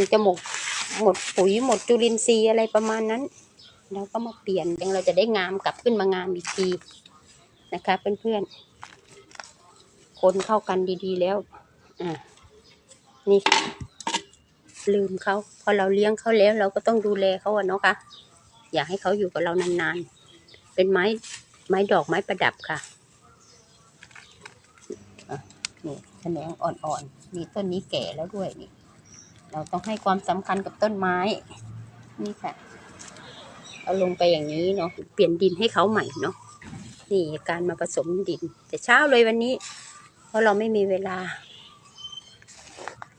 งจะหมดหมดปุ๋ยหมดจุลินทรีย์อะไรประมาณนั้น เราก็มาเปลี่ยนยังเราจะได้งามกลับขึ้นมางามอีกทีนะคะเพื่อนๆ คนเข้ากันดีๆแล้วอ่านี่ ลืมเขาพอเราเลี้ยงเขาแล้ว เราก็ต้องดูแลเขาอะเนาะค่ะอยากให้เขาอยู่กับเรานานๆ เป็นไม้ไม้ดอกไม้ประดับค่ะอะนี่แขนงอ่อนๆ มีต้นนี้แก่แล้วด้วยนี่ เราต้องให้ความสำคัญกับต้นไม้ นี่ค่ะ เอาลงไปอย่างนี้เนาะเปลี่ยนดินให้เขาใหม่เนาะนี่การมาผสมดิน แต่เช้าเลยวันนี้ เพราะเราไม่มีเวลา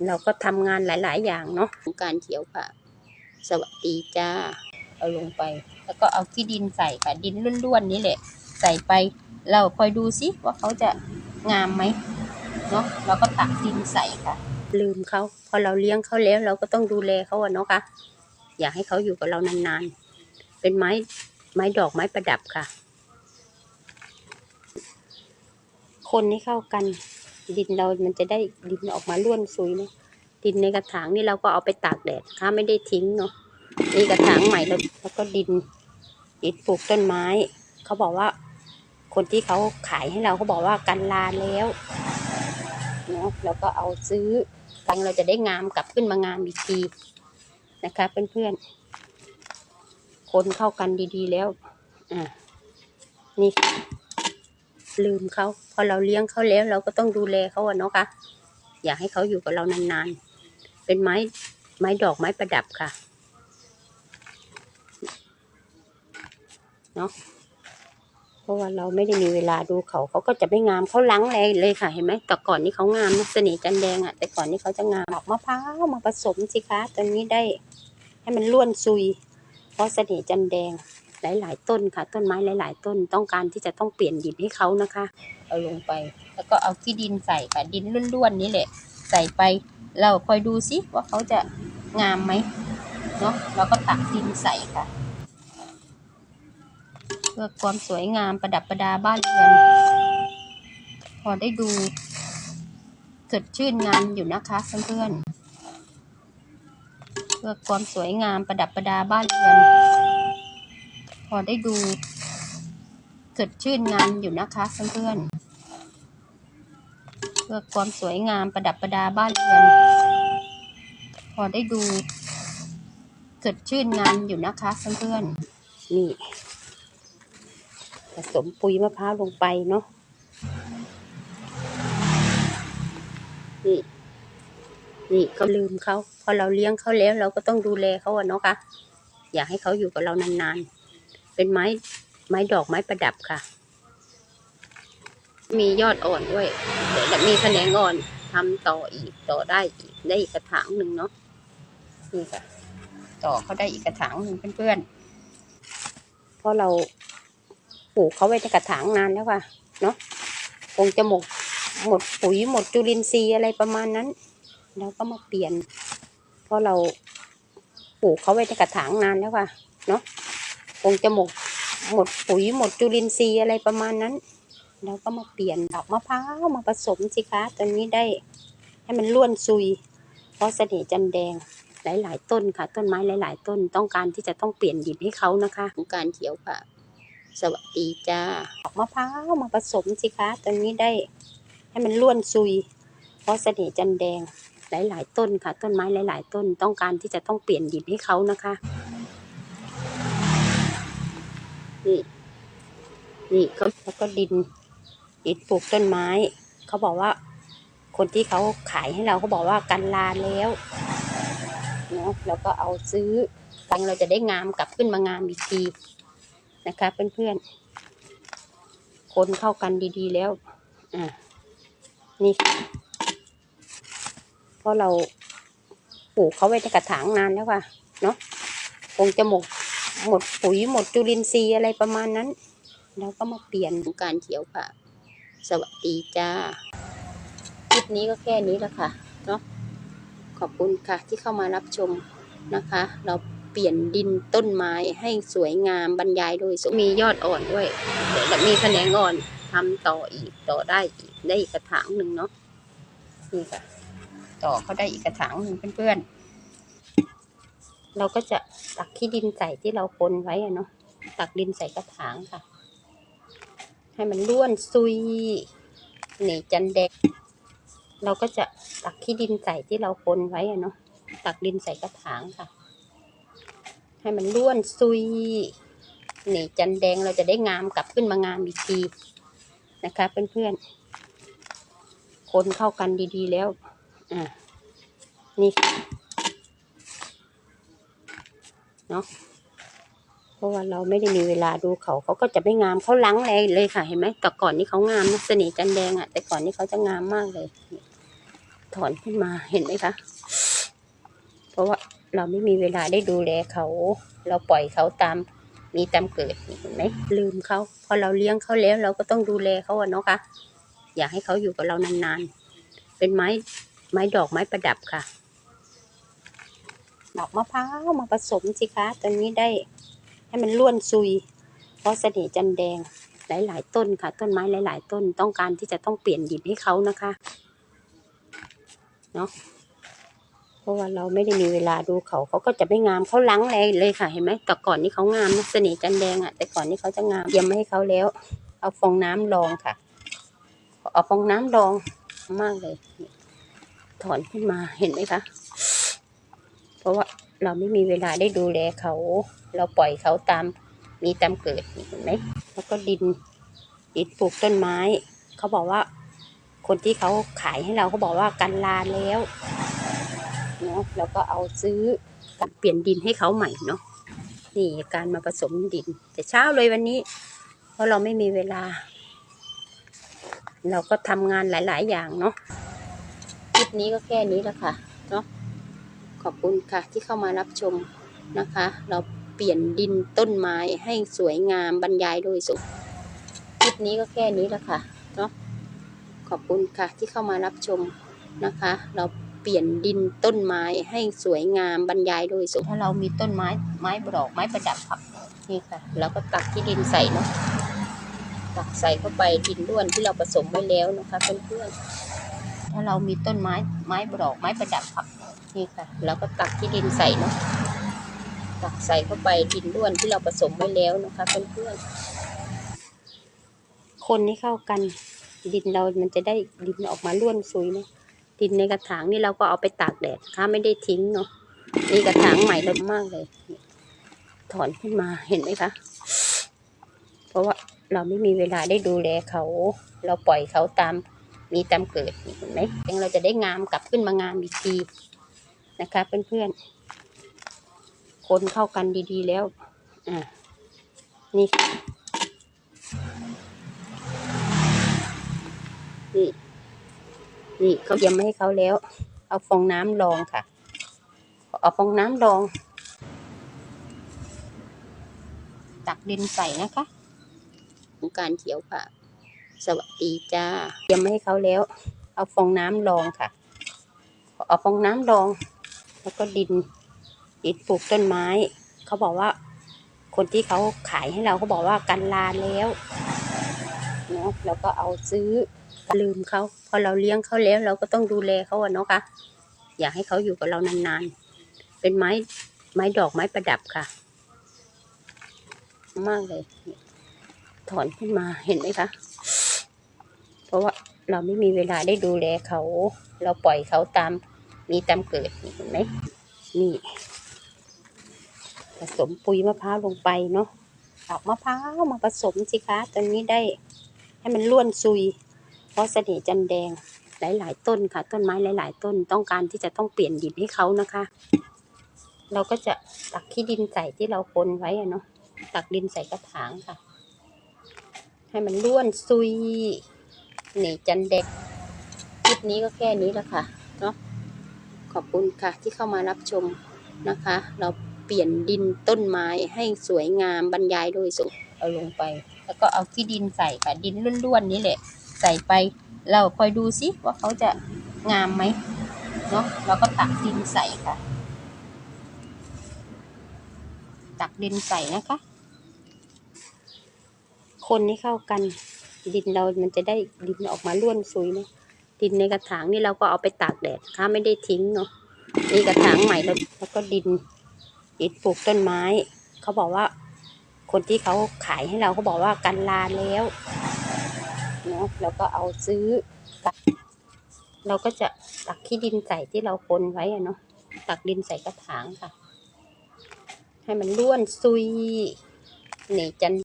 เราก็ทำงานหลาย ๆ อย่างเนาะการเขียวค่ะ สวัสดีจ้า เอาลงไป แล้วก็เอาขี้ดินใส่ค่ะดินล้วนๆนี้แหละ ใส่ไปเราคอยดูซิว่าเขาจะงามไหมเนาะเราก็ตักดินใส่ค่ะ ลืมเขาพอเราเลี้ยงเขาแล้วเราก็ต้องดูแลเขาอะเนาะค่ะอยากให้เขาอยู่กับเรานานๆ เป็นไม้ไม้ดอกไม้ประดับค่ะ คนให้เข้ากัน ดินเรามันจะได้ดินออกมาล้วนซุยเนาะดินในกระถางนี่เราก็เอาไปตากแดดนะคะไม่ได้ทิ้งเนาะนี่กระถางใหม่แล้วแล้วก็ดินดินปลูกต้นไม้ เขาบอกว่า คนที่เขาขายให้เราเขาบอกว่ากันลาแล้ว เนาะแล้วก็เอาซื้อตังเราจะได้งามกลับขึ้นมางามอีกทีนะคะเพื่อนๆ คนเข้ากันดีๆแล้วอ่านี่ลืมเขาพอเราเลี้ยงเขาแล้วเราก็ต้องดูแลเขาอะเนาะค่ะ อยากให้เขาอยู่กับเรานานๆ เป็นไม้ไม้ดอกไม้ประดับค่ะ เนาะ เพราะว่าเราไม่ได้มีเวลาดูเขาเขาก็จะไม่งามเขาล้างแรงเลยค่ะเห็นไหมแต่ก่อนนี่เขางามนะเสน่ห์จันแดงอะแต่ก่อนนี่เขาจะงามดอกมะพร้าวมาผสมสิคะตอนนี้ได้ ให้มันล้วนซุย เพราะเสน่ห์จันแดงหลาย ๆ ต้นค่ะ ต้นไม้หลาย ๆ ต้นต้องการที่จะต้องเปลี่ยนดินให้เขานะคะ เอาลงไป แล้วก็เอาขี้ดินใส่ค่ะดินล้วนๆนี้แหละ ใส่ไปเราคอยดูซิว่าเขาจะงามไหมเนาะเราก็ตักดินใส่ค่ะ พื่อความสวยงามประดับประดาบ้านเรือน พอได้ดูสดชื่นงามอยู่นะคะเพื่อนๆเพื่อความสวยงามประดับประดาบ้านเรือน พอได้ดูสดชื่นงามอยู่นะคะเพื่อนๆเพื่อความสวยงามประดับประดาบ้านเรือน พอได้ดูสดชื่นงามอยู่นะคะเพื่อนๆนี่ ผสมปุ๋ยมะพร้าวลงไปเนาะนี่ นี่ก็ลืมเขาพอเราเลี้ยงเขาแล้ว เราก็ต้องดูแลเขาอะเนาะค่ะ อยากให้เขาอยู่กับเรานานๆ เป็นไม้ไม้ดอกไม้ประดับค่ะ มียอดอ่อนด้วยเดี๋ยวมีแขนงอ่อนทำต่ออีกต่อได้อีกได้อีกกระถางหนึ่งเนาะนี่ค่ะต่อเขาได้อีกกระถางหนึ่งเพื่อนๆเพราะเรา ปลูกเขาไว้ในกระถางนานแล้วค่ะ เนาะคงจะหมดหมดปุ๋ยหมดจุลินทรีย์อะไรประมาณนั้น เราก็มาเปลี่ยน เพราะเราปลูกเขาไว้ในกระถางนานแล้วค่ะ เนาะคงจะหมดหมดปุ๋ยหมดจุลินทรีย์อะไรประมาณนั้น เราก็มาเปลี่ยนดอกมะพร้าวมาผสมสิคะตอนนี้ได้ให้มันล้วนซุย เพราะเสน่ห์จันแดงหลาย ๆ ต้นค่ะ ต้นไม้หลาย ๆ ต้นต้องการที่จะต้องเปลี่ยนดินให้เขานะคะของการเขียวค่ะ สวัสดีจ้าดอกมะพร้าวมาผสมสิคะตอนนี้ได้ให้มันล้วนซุย เพราะเสน่ห์จันแดงหลาย ๆ ต้นค่ะ ต้นไม้หลาย ๆ ต้นต้องการที่จะต้องเปลี่ยนดินให้เขานะคะ นี่ นี่เขาแล้วก็ดินดินปลูกต้นไม้ เขาบอกว่า คนที่เขาขายให้เราเขาบอกว่ากันลาแล้วเนาะแล้วก็เอาซื้อตังเราจะได้งามกลับขึ้นมางามอีกที นะคะเพื่อนๆ คนเข้ากันดีๆแล้ว อ่า นี่เพราะเราปลูกเขาไว้ในกระถางนานแล้วค่ะ เนาะคงจะหมดหมดปุ๋ยหมดจุลินทรีย์อะไรประมาณนั้น เราก็มาเปลี่ยนการเขียวค่ะ สวัสดีจ้า คลิปนี้ก็แค่นี้แล้วค่ะ เนาะขอบคุณค่ะที่เข้ามารับชมนะคะ เรา เปลี่ยนดินต้นไม้ให้สวยงามบรรยายโดยสมียอดอ่อนด้วยเดี๋ยวมีแขนงอ่อนทำต่ออีกต่อได้อีกได้อีกกระถางหนึ่งเนาะนี่ค่ะต่อเขาได้อีกกระถางหนึ่งเพื่อนเราก็จะตักขี้ดินใส่ที่เราคนไว้อะเนาะตักดินใส่กระถางค่ะ ให้มันร่วนซุยนี่จันแดงเราก็จะตักขี้ดินใส่ที่เราคนไว้อะเนาะตักดินใส่กระถางค่ะ ให้มันร่วนซุย นี่จันแดงเราจะได้งามกลับขึ้นมางามอีกทีนะคะเพื่อนๆ คนเข้ากันดีๆแล้วอ่านี่เนาะเพราะว่าเราไม่ได้มีเวลาดูเขาเขาก็จะไม่งามเขาล้างเลยเลยค่ะเห็นไหมแต่ก่อนนี้เขางามนะเสน่ห์จันแดงอะแต่ก่อนนี้เขาจะงามมากเลย ถอนขึ้นมาเห็นไหมคะ เพราะว่า เราไม่มีเวลาได้ดูแลเขา เราปล่อยเขาตามมีตามเกิดเห็นไหมลืมเขาพอเราเลี้ยงเขาแล้วเราก็ต้องดูแลเขาอะเนาะค่ะอยากให้เขาอยู่กับเรานานๆ เป็นไม้ไม้ดอกไม้ประดับค่ะ ดอกมะพร้าวมาผสมสิคะตอนนี้ได้ให้มันล้วนซุย เพราะเสน่ห์จันแดงหลาย ๆ ต้นค่ะ ต้นไม้หลาย ๆ ต้นต้องการที่จะต้องเปลี่ยนดินให้เขานะคะเนาะ เพราะว่าเราไม่ได้มีเวลาดูเขาเขาก็จะไม่งามเขาล้างเลยเลยค่ะเห็นไหมแต่ก่อนนี้เขางามนะเสน่ห์จันแดงอะแต่ก่อนนี้เขาจะงามเยี่ยมให้เขาแล้ว เอาฟองน้ำรองค่ะ เอาฟองน้ำรองมากเลย ถอนขึ้นมาเห็นไหมคะเพราะว่าเราไม่มีเวลาได้ดูแลเขา เราปล่อยเขาตามมีตามเกิดเห็นไหมแล้วก็ดินดินปลูกต้นไม้ เขาบอกว่า คนที่เขาขายให้เราเขาบอกว่ากันลาแล้ว เนาะแล้วก็เอาซื้อการเปลี่ยนดินให้เขาใหม่เนาะนี่การมาผสมดิน แต่เช้าเลยวันนี้ เพราะเราไม่มีเวลา เราก็ทำงานหลาย ๆ อย่างเนาะคลิปนี้ก็แค่นี้แล้วค่ะเนาะขอบคุณค่ะที่เข้ามารับชมนะคะ เราเปลี่ยนดินต้นไม้ให้สวยงามบรรยายโดยสุขคลิปนี้ก็แค่นี้แล้วค่ะเนาะขอบคุณค่ะที่เข้ามารับชมนะคะ เรา เปลี่ยนดินต้นไม้ให้สวยงามบรรยายโดยสุขถ้าเรามีต้นไม้ไม้ดอกไม้ประดับค่ะนี่ค่ะเราก็ตักที่ดินใส่เนาะตักใส่เข้าไปดินร่วนที่เราผสมไว้แล้วนะคะเพื่อนๆถ้าเรามีต้นไม้ไม้ดอกไม้ประดับค่ะนี่ค่ะแล้วก็ตักที่ดินใส่เนาะตักใส่เข้าไปดินร่วนที่เราผสมไว้แล้วนะคะเพื่อนๆคนให้เข้ากันดินเรามันจะได้ดินออกมาร่วนซุยเนาะ ดินในกระถางนี่เราก็เอาไปตากแดดค่ะไม่ได้ทิ้งเนาะนี่กระถางใหม่เลยมากเลย ถอนขึ้นมาเห็นไหมคะ เพราะว่าเราไม่มีเวลาได้ดูแลเขา เราปล่อยเขาตามมีตามเกิดเห็นไหมยังเราจะได้งามกลับขึ้นมางามอีกทีนะคะเพื่อนๆ คนเข้ากันดีๆแล้ว อ่า นี่ นี่ นี่เขาเยี่ยมให้เขาแล้ว เอาฟองน้ำรองค่ะ เอาฟองน้ำรอง ตักดินใส่นะคะของการเขียวค่ะ สวัสดีจ้า เตรียมให้เขาแล้ว เอาฟองน้ำรองค่ะ เอาฟองน้ำรอง แล้วก็ดินดินปลูกต้นไม้ เขาบอกว่า คนที่เขาขายให้เราเขาบอกว่ากันลาแล้วเนาะแล้วก็เอาซื้อลืมเขา อเราเลี้ยงเขาแล้ว เราก็ต้องดูแลเขาอะเนาะค่ะ อยากให้เขาอยู่กับเรานานๆ เป็นไม้ไม้ดอกไม้ประดับค่ะ มากเลย ถอนขึ้นมาเห็นไหมคะ เพราะว่าเราไม่มีเวลาได้ดูแลเขา เราปล่อยเขาตามมีตามเกิดเห็นไหมนี่ผสมปุ๋ยมะพร้าวลงไปเนาะดอกมะพร้าวมาผสมสิคะตอนนี้ได้ให้มันล้วนซุย พราะเสน่ห์จันแดงหลาย ๆ ต้นค่ะ ต้นไม้หลาย ๆ ต้นต้องการที่จะต้องเปลี่ยนดินให้เขานะคะ เราก็จะตักขี้ดินใส่ที่เราคนไว้อะเนาะตักดินใส่กระถางค่ะ ให้มันล้วนซุยนี่จันแดงคลิปนี้ก็แค่นี้แล้วค่ะเนาะขอบคุณค่ะที่เข้ามารับชมนะคะ เราเปลี่ยนดินต้นไม้ให้สวยงามบรรยายโดยสุขเอาลงไป แล้วก็เอาขี้ดินใส่ค่ะดินล้วนๆนี้แหละ ใส่ไปเราคอยดูซิว่าเขาจะงามไหมเนาะเราก็ตักดินใส่ค่ะ ตักดินใส่นะคะ คนให้เข้ากัน ดินเรามันจะได้ดินออกมาร่วนซุยเนาะดินในกระถางนี่เราก็เอาไปตากแดดค่ะไม่ได้ทิ้งเนาะนี่กระถางใหม่แล้วแล้วก็ดินอิฐปลูกต้นไม้ เขาบอกว่า คนที่เขาขายให้เราเขาบอกว่ากันลาแล้ว เนาะแล้วก็เอาซื้อกับเราก็จะตักขี้ดินใส่ที่เราคนไว้อะเนาะตักดินใส่กระถางค่ะ ให้มันล้วนซุยนี่จัน